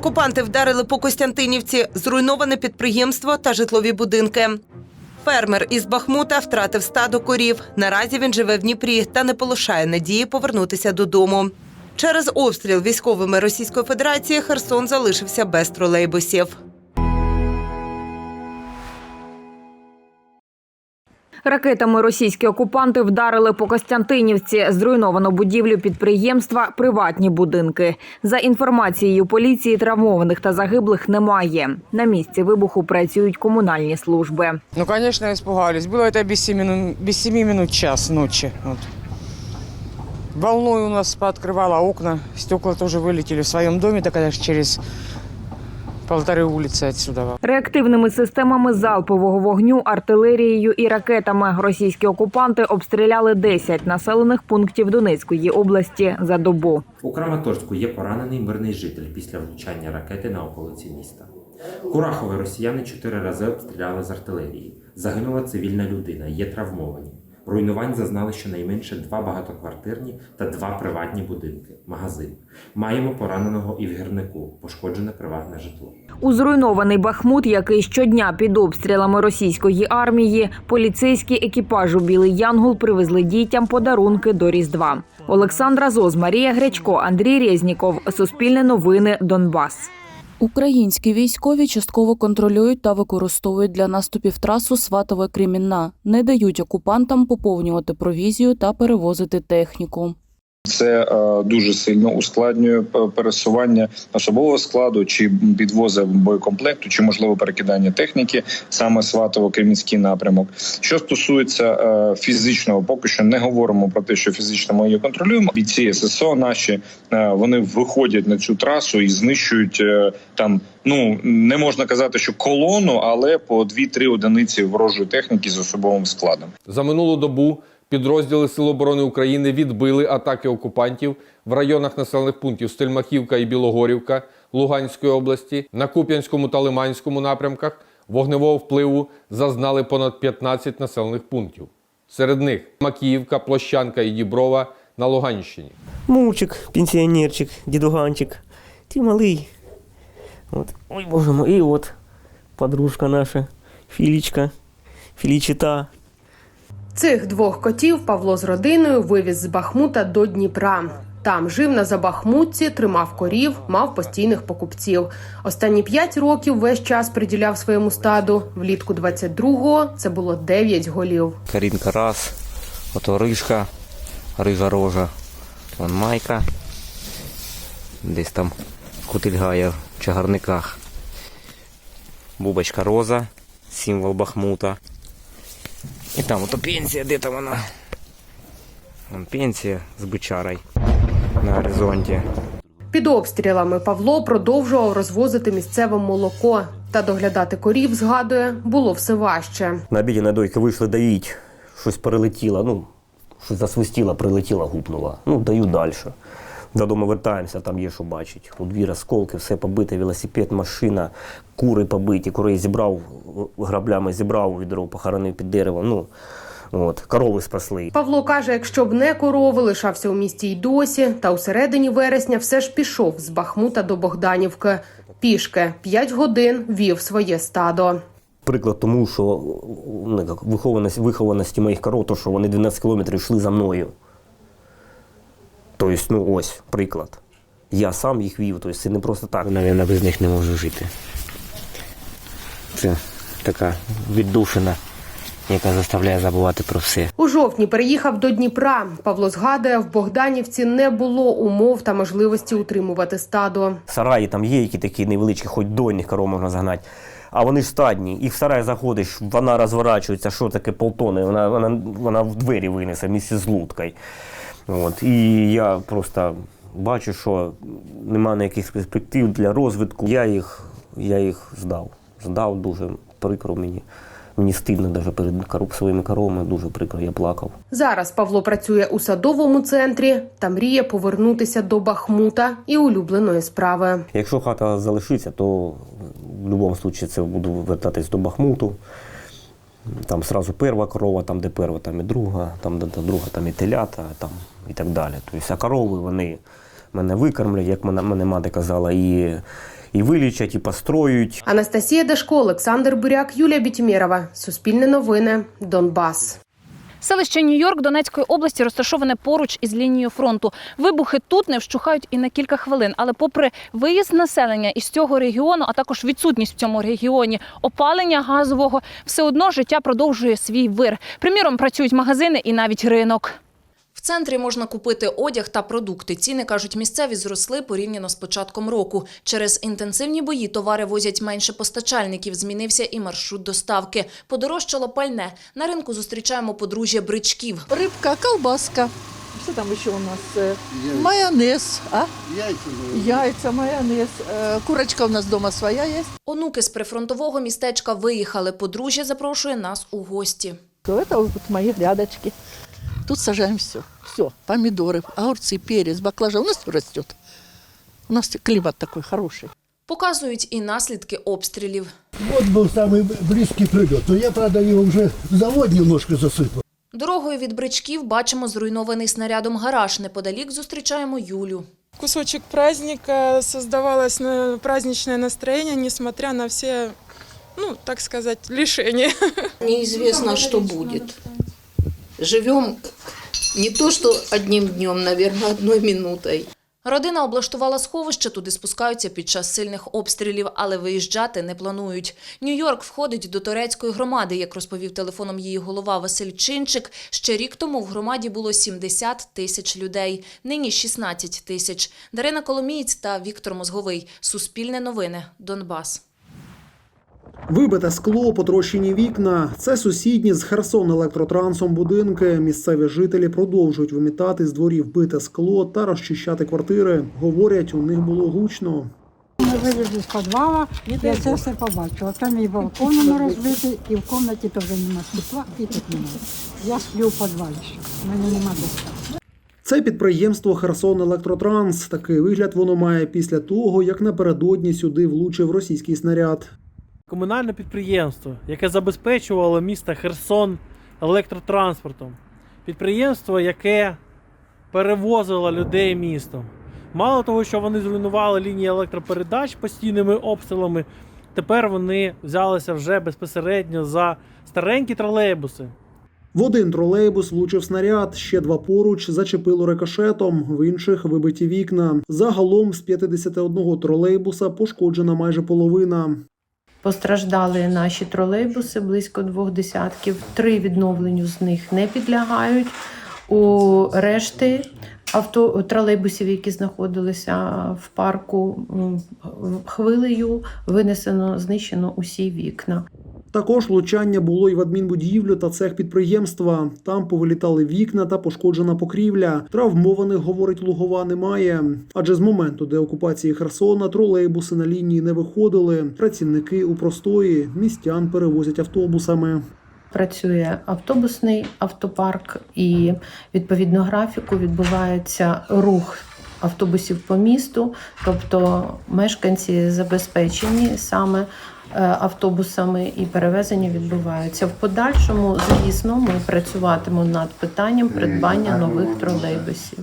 Окупанти вдарили по Костянтинівці, зруйноване підприємство та житлові будинки. Фермер із Бахмута втратив стадо корів. Наразі він живе в Дніпрі та не полишає надії повернутися додому. Через обстріл військовими Російської Федерації Херсон залишився без тролейбусів. Ракетами російські окупанти вдарили по Костянтинівці, зруйновано будівлю підприємства, приватні будинки. За інформацією поліції, травмованих та загиблих немає. На місці вибуху працюють комунальні служби. Ну, конечно, испугались. Было это без 7 минут, без 7 минут час ночи. Вот. Волной у нас пооткрывало окна, стекла тоже вылетели в своем доме, так аж через полторы улицы отсюда. Реактивними системами залпового вогню, артилерією і ракетами російські окупанти обстріляли 10 населених пунктів Донецької області за добу. У Краматорську є поранений мирний житель після влучання ракети на околиці міста. Курахове росіяни чотири рази обстріляли з артилерії. Загинула цивільна людина, є травмовані. Руйнувань зазнали щонайменше два багатоквартирні та два приватні будинки, магазин. Маємо пораненого і в гірнику, пошкоджене приватне житло. У зруйнований Бахмут, який щодня під обстрілами російської армії, поліцейські екіпажу Білий Янгол привезли дітям подарунки до Різдва. Олександра Зоз, Марія Гречко, Андрій Резніков. Суспільне новини. Донбас. Українські військові частково контролюють та використовують для наступів трасу Сватове Кремінна, не дають окупантам поповнювати провізію та перевозити техніку. Це е, дуже сильно ускладнює пересування особового складу чи підвоза боєкомплекту, чи можливо перекидання техніки саме Сватово-Кремінський напрямок. Що стосується е, фізичного, поки що не говоримо про те, що фізично ми її контролюємо. Бійці ССО наші е, вони виходять на цю трасу і знищують е, там. Ну не можна казати, що колону, але по 2-3 одиниці ворожої техніки з особовим складом. За минулу добу підрозділи Сил оборони України відбили атаки окупантів в районах населених пунктів Стельмахівка і Білогорівка Луганської області, на Куп'янському та Лиманському напрямках вогневого впливу зазнали понад 15 населених пунктів. Серед них Макіївка, Площанка і Діброва на Луганщині. Мурчик, пенсіонерчик, дідуганчик. Ти малий. От. Ой, боже мой, і от подружка наша, Філічка, Філічита. Цих двох котів Павло з родиною вивіз з Бахмута до Дніпра. Там жив на Забахмутці, тримав корів, мав постійних покупців. Останні п'ять років весь час приділяв своєму стаду. Влітку 22-го це було 9 голів. Карінка раз, ото рижка, рижа рожа, вон майка, десь там кутильгає в чагарниках. Бубочка роза, символ Бахмута. І там ото пенсія, де там вона? Вон пенсія з бичарой на горизонті. Під обстрілами Павло продовжував розвозити місцеве молоко. Та доглядати корів, згадує, було все важче. На обіді на дойки вийшли доїть, щось перелетіло, ну, щось засвистіло, прилетіло, гупнуло. Ну, даю далі. Додому вертаємося, там є що бачить. У дві розколки, все побите, велосипед, машина, кури побиті, курей зібрав, граблями зібрав, відро похоронив під деревом. Ну, от, корови спасли. Павло каже, якщо б не корови, лишався у місті й досі, та у середині вересня все ж пішов з Бахмута до Богданівки. Пішки п'ять годин вів своє стадо. Приклад тому, що ну, як, вихованість, вихованості моїх коров, то що вони 12 кілометрів йшли за мною. Тобто, ну ось приклад. Я сам їх вів, тобто це не просто так. Навіть без них не можу жити. Це така віддушина, яка заставляє забувати про все. У жовтні переїхав до Дніпра. Павло згадує, в Богданівці не було умов та можливості утримувати стадо. Сараї там є, які такі невеличкі, хоч дойних коров можна загнати. А вони ж стадні, і в сарай заходиш, вона розворачується, що таке полтони, вона, вона, вона в двері винесе місці з луткою. От. І я просто бачу, що немає ніяких перспектив для розвитку. Я їх, я їх здав. Здав дуже прикро мені. Мені стидно навіть перед своїми коровами, дуже прикро, я плакав. Зараз Павло працює у садовому центрі та мріє повернутися до Бахмута і улюбленої справи. Якщо хата залишиться, то в будь-якому випадку це буду вертатись до Бахмуту. Там сразу перва корова, там де перва, там і друга, там де друга, там і телята, там і так далі. Тобто, а корови вони мене викормлять, як мене, мене мати казала, і, і вилічать, і построють. Анастасія Дашко, Олександр Буряк, Юлія Бітімєрова. Суспільне новини. Донбас. Селище Нью-Йорк Донецької області розташоване поруч із лінією фронту. Вибухи тут не вщухають і на кілька хвилин. Але, попри виїзд населення із цього регіону, а також відсутність в цьому регіоні опалення газового, все одно життя продовжує свій вир. Приміром, працюють магазини і навіть ринок. В центрі можна купити одяг та продукти. Ціни, кажуть місцеві, зросли порівняно з початком року. Через інтенсивні бої товари возять менше постачальників. Змінився і маршрут доставки. Подорожчало пальне. На ринку зустрічаємо подружжя бричків. Рыбка, колбаска. Что там еще у нас? Э, Майонез, а? Яйца, майонез. Э, Курочка у нас дома своя есть. Онуки з прифронтового містечка виїхали. Подружжя запрошує нас у гості. Это вот мои грядочки. Тут сажаем все. Все. Помидоры, огурцы, перец, баклажан. У нас все растет. У нас климат такой хороший. Показують і наслідки обстрілів. Вот был самый близкий прилет. Но я, правда, его уже в завод немножко засыпал. Дорогою від бричків бачимо зруйнований снарядом гараж. Неподалік зустрічаємо Юлю. Кусочек праздника, создавалось на- праздничное настроение, несмотря на все, ну, так сказать, лишения. Неизвестно, что будет. Живем не то, что одним днем, наверное, одной минутой. Родина облаштувала сховище, туди спускаються під час сильних обстрілів, але виїжджати не планують. Нью-Йорк входить до турецької громади, як розповів телефоном її голова Василь Чинчик. Ще рік тому в громаді було 70 тисяч людей, нині 16 тисяч. Дарина Коломієць та Віктор Мозговий. Суспільне новини. Донбас. Вибите скло, потрощені вікна. Це сусідні з Херсон електротрансом будинки. Місцеві жителі продовжують вимітати з дворів бите скло та розчищати квартири. Говорять, у них було гучно. Ми вилізли з підвала, я це все побачила. Там і балкон розбитий, і в кімнаті теж немає світла, і тут немає. Я сплю в підвалі, ще. в мене немає де. Це підприємство Херсон Електротранс. Такий вигляд воно має після того, як напередодні сюди влучив російський снаряд. Комунальне підприємство, яке забезпечувало місто Херсон електротранспортом. Підприємство, яке перевозило людей містом. Мало того, що вони зруйнували лінії електропередач постійними обстрілами, тепер вони взялися вже безпосередньо за старенькі тролейбуси. В один тролейбус влучив снаряд, ще два поруч зачепило рикошетом, в інших вибиті вікна. Загалом з 51 тролейбуса пошкоджена майже половина. Постраждали наші тролейбуси близько двох десятків. Три відновленню з них не підлягають. У решти авто тролейбусів, які знаходилися в парку, хвилею винесено, знищено усі вікна. Також влучання було й в адмінбудівлю та цех підприємства. Там повилітали вікна та пошкоджена покрівля. Травмованих, говорить Лугова, немає. Адже з моменту деокупації Херсона тролейбуси на лінії не виходили. Працівники у простої містян перевозять автобусами. Працює автобусний автопарк, і відповідно графіку відбувається рух автобусів по місту, тобто мешканці забезпечені саме автобусами і перевезення відбуваються. В подальшому, звісно, ми працюватимемо над питанням придбання нових тролейбусів.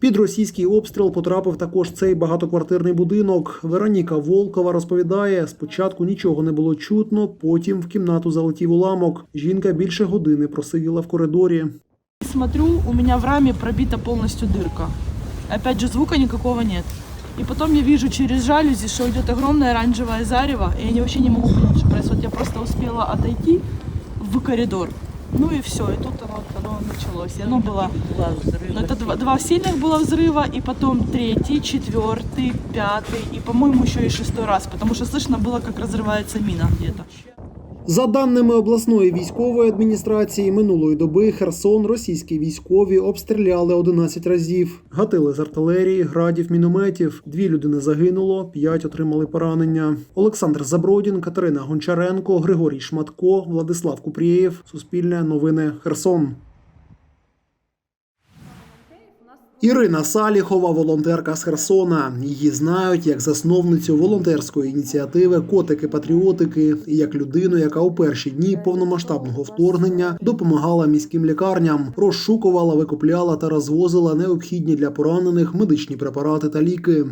Під російський обстріл потрапив також цей багатоквартирний будинок. Вероніка Волкова розповідає: спочатку нічого не було чутно, потім в кімнату залетів уламок. Жінка більше години просиділа в коридорі. Смотрю, у меня в раме пробита полностью дырка. Опять же, звука никакого нет. И потом я вижу через жалюзи, что идет огромное оранжевое зарево, и я вообще не могу понять, что происходит. Я просто успела отойти в коридор. Ну и все, и тут оно, оно началось. И оно было... Ну, это два, два сильных было взрыва, и потом третий, четвертый, пятый, и, по-моему, еще и шестой раз, потому что слышно было, как разрывается мина где-то. За даними обласної військової адміністрації, минулої доби Херсон російські військові обстріляли 11 разів. Гатили з артилерії, градів, мінометів. Дві людини загинуло, п'ять отримали поранення. Олександр Забродін, Катерина Гончаренко, Григорій Шматко, Владислав Купрієв. Суспільне новини Херсон. Ірина Саліхова, волонтерка з Херсона. Її знають як засновницю волонтерської ініціативи Котики-патріотики і як людину, яка у перші дні повномасштабного вторгнення допомагала міським лікарням, розшукувала, викупляла та розвозила необхідні для поранених медичні препарати та ліки.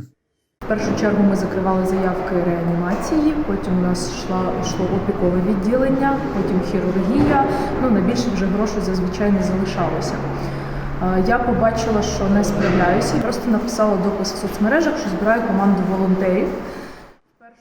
В першу чергу ми закривали заявки реанімації, потім у нас йшла, йшло опікове відділення, потім хірургія. Ну, на більше вже грошей зазвичай не залишалося. Е, Я побачила, що не справляюся, і просто написала допис в соцмережах, що збираю команду волонтерів.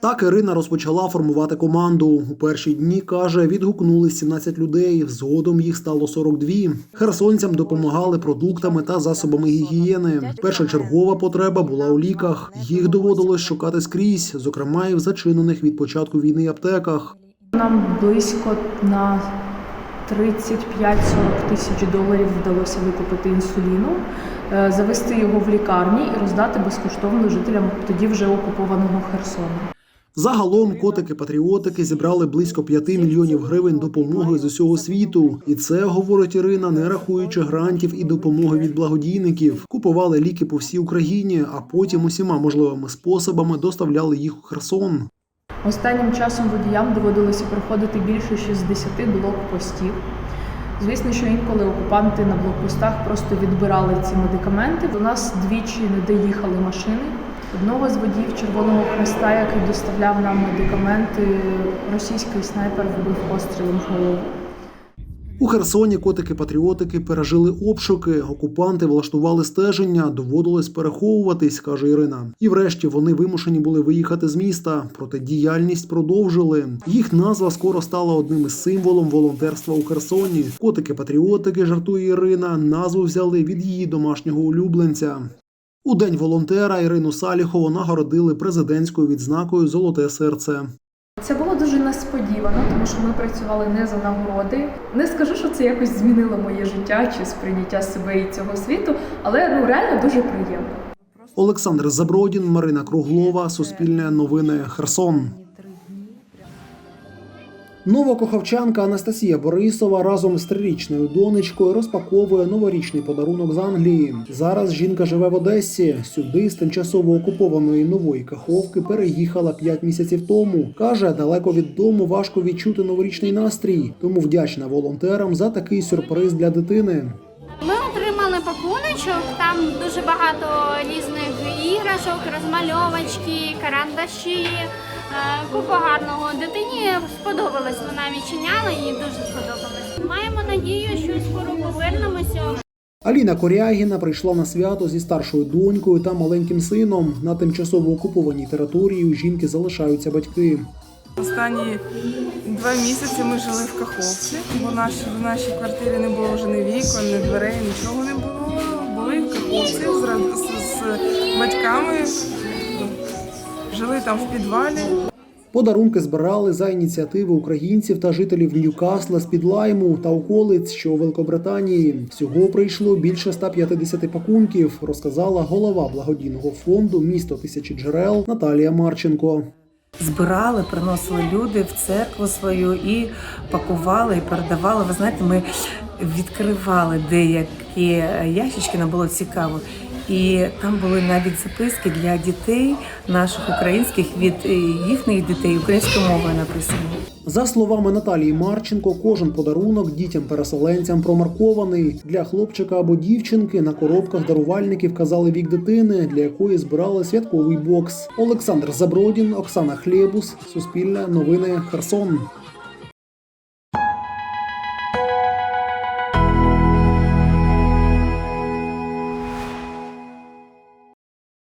Так Ірина розпочала формувати команду. У перші дні каже, відгукнулись 17 людей. Згодом їх стало 42. Херсонцям допомагали продуктами та засобами гігієни. Першочергова потреба була у ліках. Їх доводилось шукати скрізь, зокрема і в зачинених від початку війни аптеках. Нам близько на 35-40 тисяч доларів вдалося викупити інсуліну, е, завести його в лікарні і роздати безкоштовно жителям тоді вже окупованого Херсону. Загалом котики-патріотики зібрали близько 5 мільйонів гривень допомоги з усього світу. І це, говорить Ірина, не рахуючи грантів і допомоги від благодійників. Купували ліки по всій Україні, а потім усіма можливими способами доставляли їх у Херсон. Останнім часом водіям доводилося проходити більше 60 блокпостів. Звісно, що інколи окупанти на блокпостах просто відбирали ці медикаменти. До нас двічі не доїхали машини. Одного з водіїв Червоного Хреста, який доставляв нам медикаменти, російський снайпер вбив пострілом в голову. У Херсоні котики-патріотики пережили обшуки. Окупанти влаштували стеження, доводилось переховуватись, каже Ірина. І врешті вони вимушені були виїхати з міста. Проте діяльність продовжили. Їх назва скоро стала одним із символом волонтерства у Херсоні. Котики-патріотики, жартує Ірина, назву взяли від її домашнього улюбленця. У день волонтера Ірину Саліхову нагородили президентською відзнакою Золоте серце. Це було дуже несподівано, тому що ми працювали не за нагороди. Не скажу, що це якось змінило моє життя чи сприйняття себе і цього світу, але ну реально дуже приємно. Олександр Забродін, Марина Круглова, Суспільне новини Херсон. Новокохавчанка Анастасія Борисова разом з трирічною донечкою розпаковує новорічний подарунок з Англії. Зараз жінка живе в Одесі. Сюди з тимчасово окупованої нової каховки переїхала 5 місяців тому. каже, далеко від дому важко відчути новорічний настрій, тому вдячна волонтерам за такий сюрприз для дитини. Ми отримали пакуночок, там дуже багато різних іграшок, розмальовочки, карандаші, купа гарного. Дитині сподобалось, вона відчиняла їй дуже сподобалось. Маємо надію, що скоро повернемося. Аліна Корягіна прийшла на свято зі старшою донькою та маленьким сином. На тимчасово окупованій території у жінки залишаються батьки. Останні два місяці ми жили в Каховці, бо наш, в нашій квартирі не було вже ні вікон, ні дверей, нічого не було. Були в Каховці з, з, з батьками, жили там в підвалі. Подарунки збирали за ініціативи українців та жителів Ньюкасла з-під Лайму та околиць, що у Великобританії. Всього прийшло більше 150 пакунків, розказала голова благодійного фонду Місто тисячі джерел Наталія Марченко. збирали, приносили люди в церкву свою і пакували, і передавали. Ви знаєте, ми відкривали деякі ящички, нам було цікаво. І там були навіть записки для дітей наших українських від е, їхніх дітей українською мовою написані. За словами Наталії Марченко, кожен подарунок дітям-переселенцям промаркований. Для хлопчика або дівчинки на коробках дарувальників казали вік дитини, для якої збирали святковий бокс. Олександр Забродін, Оксана Хлєбус, Суспільне новини Херсон.